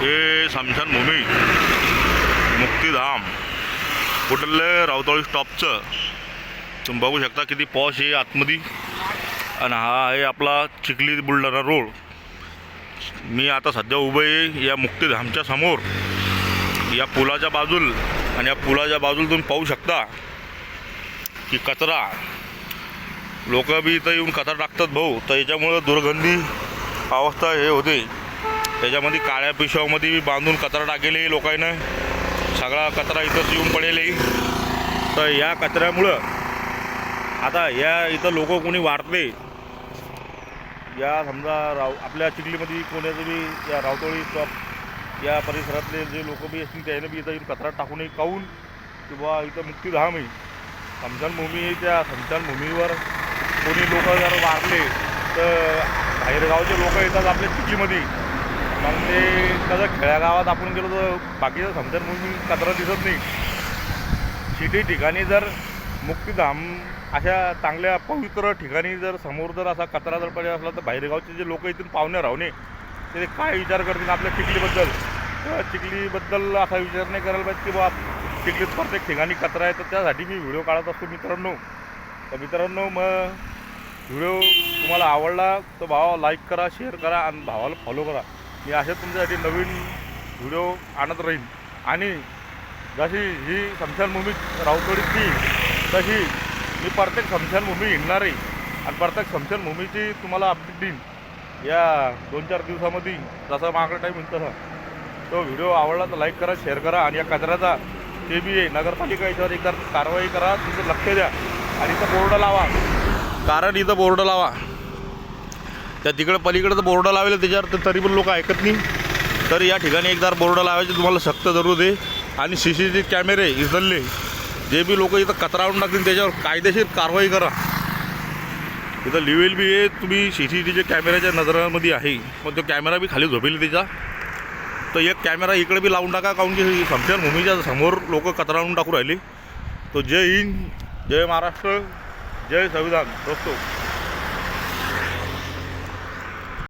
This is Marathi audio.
हे स्मशानभूमी मुक्तीधाम कुठलं रावतळी स्टॉपचं तुम्ही बघू शकता किती पॉश आहे आतमध्ये. आणि हा आहे आपला चिखली बुलढाणा रोड. मी आता सध्या उभं आहे या मुक्तीधामच्या समोर. या पुलाच्या बाजूल आणि या पुलाच्या बाजूला तुम्ही पाहू शकता की कचरा. लोक बी इथं येऊन कचरा टाकतात भाऊ. तर याच्यामुळं दुर्गंधी अवस्था हे होते. त्याच्यामध्ये काळ्या पिशव्यामध्ये बी बांधून कचरा टाकेले लोकांना. सगळा कचरा इथंच येऊन पडेल. तर या कचऱ्यामुळं आता या इथं लोक कोणी वाढते या समजा राव आपल्या चिखलीमध्ये कोणाचं बी या रावतोळी चौक या परिसरातले जे लोक बी असतील त्याने बी इथं येऊन कचरा टाकून काऊन किंवा इथं मुक्तीधाम आहे. समशानभूमी आहे त्या समशानभूमीवर कोणी लोक जर वारले तर बाहेरगावचे लोक येतात आपल्या चिखलीमध्ये. मग ते कसं खेड्यागावात आपण गेलो तर बाकीचं बाकीच्या स्मशानभूमी कचरा दिसत नाही. सिटी ठिकाणी जर मुक्तीधाम अशा चांगल्या पवित्र ठिकाणी जर समोर जर असा कचरा जर पडला असला तर बाहेरगावचे जे लोक इथून पाहुणे राहणे ते काय विचार करतील आपल्या चिखलीबद्दल? तर चिखलीबद्दल असा विचार नाही करायला पाहिजे की बा चिखलीत प्रत्येक ठिकाणी कचरा आहे तर त्यासाठी मी व्हिडिओ काढत असतो मित्रांनो. तर मित्रांनो मग व्हिडिओ तुम्हाला आवडला तर भावा लाईक करा शेअर करा आणि भावाला फॉलो करा. मी असे तुमच्यासाठी नवीन व्हिडिओ आणत राहीन. आणि जशी ही स्मशानभूमी राऊतोडीची तशी मी प्रत्येक स्मशानभूमी हिंडणार आहे आणि प्रत्येक स्मशानभूमीची तुम्हाला अपडेट देईन. या दोन चार दिवसामध्ये जसा मागला टाईम होईल तसा. तो व्हिडिओ आवडला तर लाईक करा शेअर करा. आणि या कचऱ्याचा ते बी आहे नगरपालिका याच्यावर एकदा कारवाई करा. तुमचं लक्ष द्या. आणि इथं बोर्ड लावा. कारण इथं बोर्ड लावा. त्या तिकडं पलीकडं तर बोर्ड लावेल त्याच्यावर तर तरी पण लोक ऐकत नाही. तर या ठिकाणी एकदा बोर्ड लावायचे तुम्हाला सक्त जरूर आहे. आणि सी सी टी कॅमेरे इथले जे बी लोक इथं कचरावून टाकतील त्याच्यावर कायदेशीर कारवाई करा. इथं लिवेल बी आहे तुम्ही सी सी टीच्या कॅमेऱ्याच्या नजरामध्ये आहे. पण तो कॅमेरा बी खाली झोपेल त्याचा. तर एक कॅमेरा इकडे बी लावून टाका काऊन की भूमीच्या समोर लोक कचरावून टाकू राहिले. तो जय हिंद जय महाराष्ट्र जय संविधान. दोस्तो.